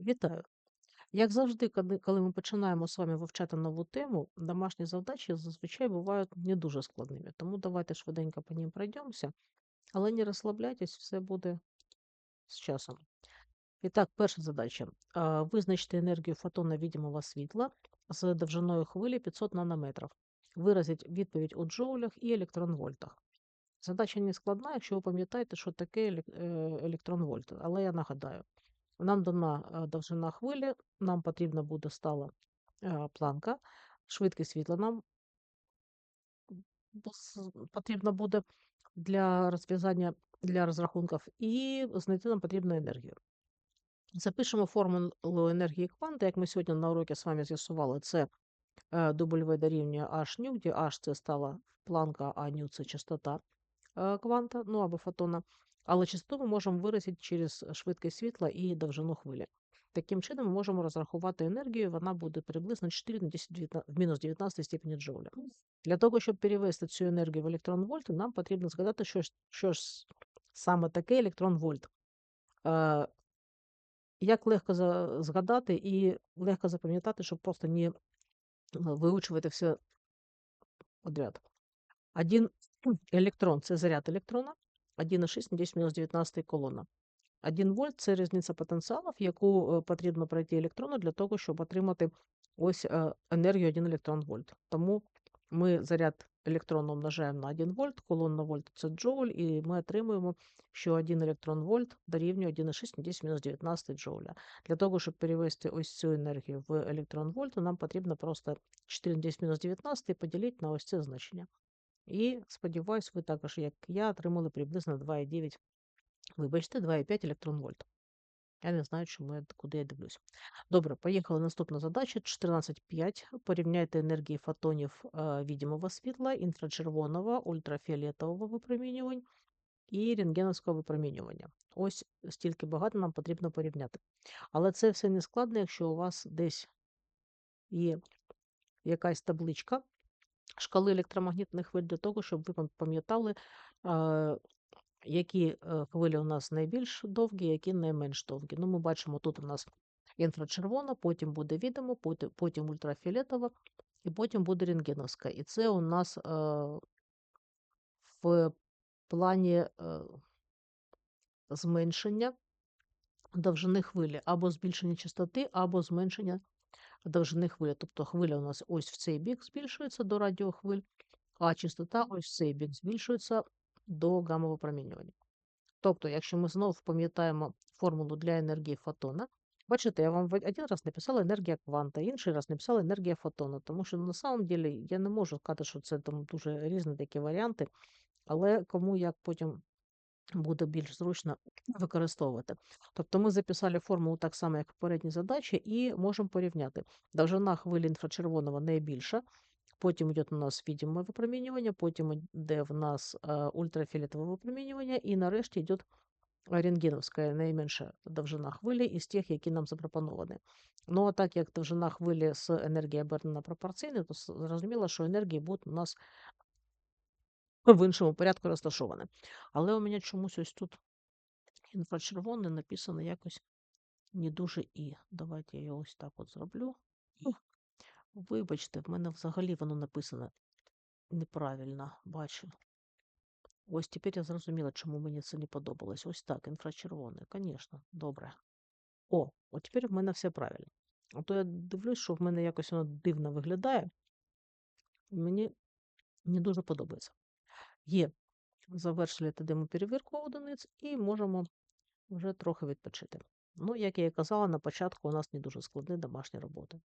Вітаю! Як завжди, коли ми починаємо з вами вивчати нову тему, домашні завдачі зазвичай бувають не дуже складними. Тому давайте швиденько по ним пройдемося, але не розслабляйтесь, все буде з часом. І так, перша задача. А, Визначте енергію фотона відомого світла з довжиною хвилі 500 нанометрів. Виразіть відповідь у джоулях і електронвольтах. Задача не складна, якщо ви пам'ятаєте, що таке е, але я нагадаю. Нам дана е, довжина хвилі, нам потрібна буде стала е, планка, швидкість світла нам потрібна буде для розв'язання для розрахунків, і знайти нам потрібну енергію. Запишемо формулу енергії кванти, як ми сьогодні на уроці з вами з'ясували, це W дорівнює H ню, де H це стала планка, а ню це частота кванта, ну або фотона. Але частоту ми можемо виразити через швидкість світла і довжину хвилі. Таким чином ми можемо розрахувати енергію, вона буде приблизно 4 на 10 в мінус 19 степені джоуля. Для того, щоб перевести цю енергію в електрон-вольт, нам потрібно згадати, що, що ж саме таке електрон-вольт. Е, як легко згадати і легко запам'ятати, щоб просто не е, виучувати все подряд. Один електрон це заряд електрона, 1,6 на 10 мінус 19 колона. 1 вольт це різниця потенціалів, яку е, потрібно пройти електрону для того, щоб отримати ось е, енергію 1 електрон вольт. Тому ми заряд електрона умножаємо на 1 вольт, колонна вольт це джоуль, і ми отримуємо, що 1 електрон вольт дорівнює 1,6 на 10 мінус 19 джоуля. Для того, щоб перевести ось цю енергію в електрон вольт, нам потрібно просто 4 на 10 мінус 19 поділити на ось це значення. І сподіваюсь, ви також, як я, отримали приблизно 2,9, вибачте, 2,5 електрон вольт. Я не знаю, чому куди я дивлюсь. Добре, поїхали. Наступна задача 14.5. Порівняйте енергії фотонів е, відомого світла, інфрачервоного, ультрафіолетового випромінювань і рентгеновського випромінювання. Ось стільки багато нам потрібно порівняти. Але це все не складно, якщо у вас десь є якась табличка шкали електромагнітних хвиль для того, щоб ви пам'ятали, які е, хвилі у нас найбільш довгі, які найменш довгі. Ну, ми бачимо, тут у нас інфрачервона, потім буде відомо, потім, потім ультрафіолетова, і потім буде рентгеновська. І це у нас е, в плані е, зменшення довжини хвилі, або збільшення частоти, або зменшення довжини хвилі. Тобто хвиля у нас ось в цей бік збільшується до радіохвиль, а частота ось в цей бік збільшується до гамма-випромінювання. Тобто, якщо ми знову пам'ятаємо формулу для енергії фотона, бачите, я вам один раз написала енергія кванта, інший раз написала енергія фотона, тому що на самом деле я не можу сказати, що це там дуже різні такі варіанти, але кому як потім буде більш зручно використовувати. Тобто ми записали формулу так само, як в задачі, і можемо порівняти. Довжина хвилі інфрачервоного найбільша, потім йде у нас відоме випромінювання, потім йде в нас е, ультрафіолетове випромінювання, і нарешті йде рентгеновська найменша довжина хвилі із тих, які нам запропоновані. Ну, а так як довжина хвилі з енергією обернена пропорційна, то зрозуміло, що енергії будуть у нас в іншому порядку розташовані. Але у мене чомусь ось тут інфрачервоне написано якось не дуже і. Давайте я його ось так от зроблю. Вибачте, в мене взагалі воно написано неправильно, бачу. Ось тепер я зрозуміла, чому мені це не подобалось. Ось так, інфрачервоне, звісно, добре. О, от тепер в мене все правильно. А то я дивлюсь, що в мене якось воно дивно виглядає. Мені не дуже подобається. Є. Завершили тоді перевірку одиниць і можемо вже трохи відпочити. Ну, як я і казала, на початку у нас не дуже складні домашні роботи.